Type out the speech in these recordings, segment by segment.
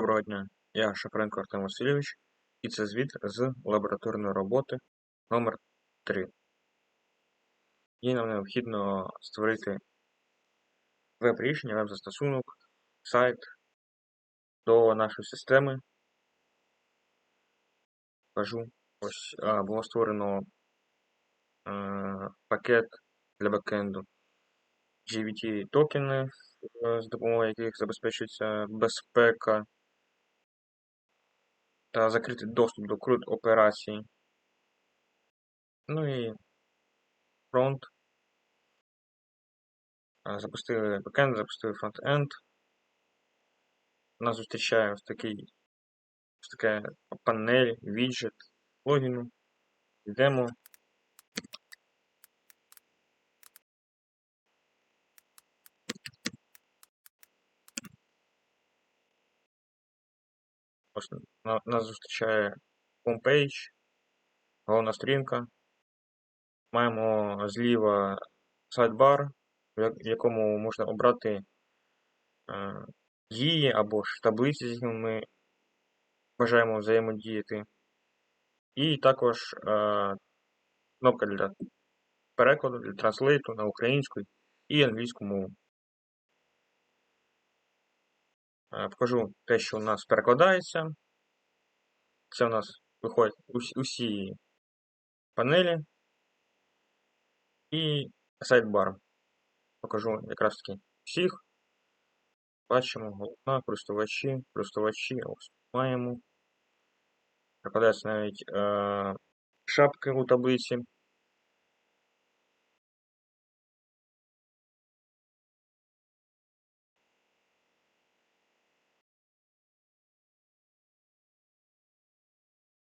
Доброго дня, я Шапренко Артем Васильович, і це звіт з лабораторної роботи номер 3 І нам необхідно створити веб-рішення, веб-застосунок, сайт до нашої системи. Кажу, ось а, було створено а, пакет для бекенду. GVT токени, з допомогою яких забезпечується безпека та закритий доступ до крут операцій. Ну і фронт. Запустили бекенд, запустили фронт-енд. Нас зустрічає ось такий ось така панель, віджит, логіну. Йдемо. Нас зустрічає homepage, головна сторінка. Маємо зліва сайдбар, в якому можна обрати е, дії або ж таблиці, з якими ми бажаємо взаємодіяти. І також е, кнопка для перекладу, для транслейту на українську і англійську мову. Е, покажу те, що у нас перекладається. Це у нас виходять усі панелі і сайдбар. Покажу якраз таки всіх. Бачимо, головна, користувачі, користувачі, ось маємо. Перекладається навіть е, шапки у таблиці.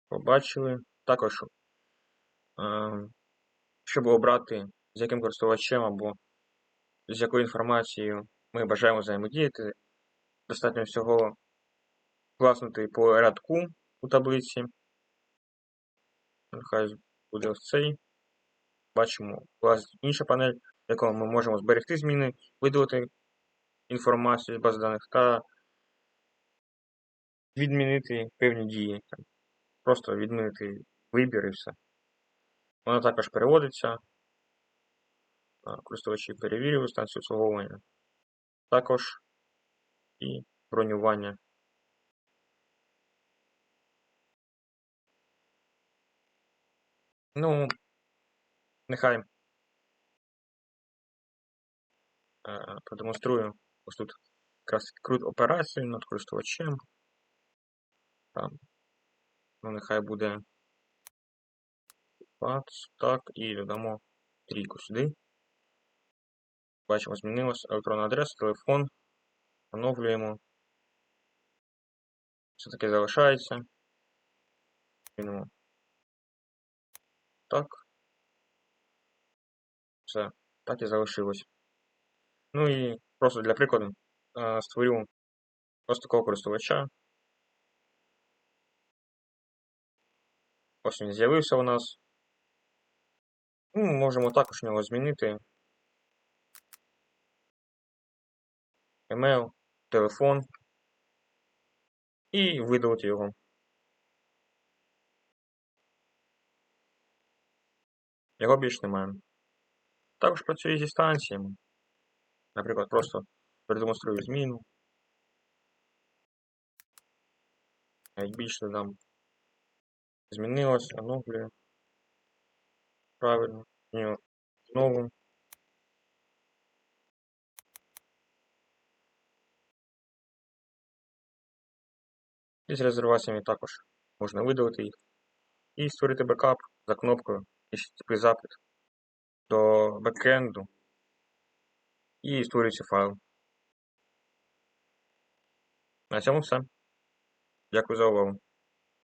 Побачили. Також, е, щоб обрати, з яким користувачем або з якою інформацією ми бажаємо взаємодіяти, достатньо всього класнути по рядку у таблиці. Нехай буде ось цей. Бачимо власне інша панель, в якому ми можемо зберегти зміни, видалити інформацію з бази даних та відмінити певні дії. Просто відмінити вибір і все. Вона також переводиться. Користувачі перевірили станцію обслуговування. Також і бронювання. Ну, нехай е, продемонструю ось тут якраз крут операцію над користувачем. Там Ну, нехай буде так, і додамо трійку сюди. Бачимо, змінилось електронна адреса, телефон. Оновлюємо. Все таки залишається. Змінимо. Так. Все, так і залишилось. Ну і просто для прикладу створю ось такого користувача. Ось він з'явився у нас. Ну, Можемо також нього змінити. Емейл, телефон і видалити його. Його більш немає. Також працює зі станціями. Наприклад, просто продемонструю зміну. Навіть більше додам. Змінилось, оновлюю. Правильно. Знову. І з резерваціями також можна видалити їх. І створити бекап за кнопкою HTTP запит до бекенду і створюється файл. На цьому все. Дякую за увагу.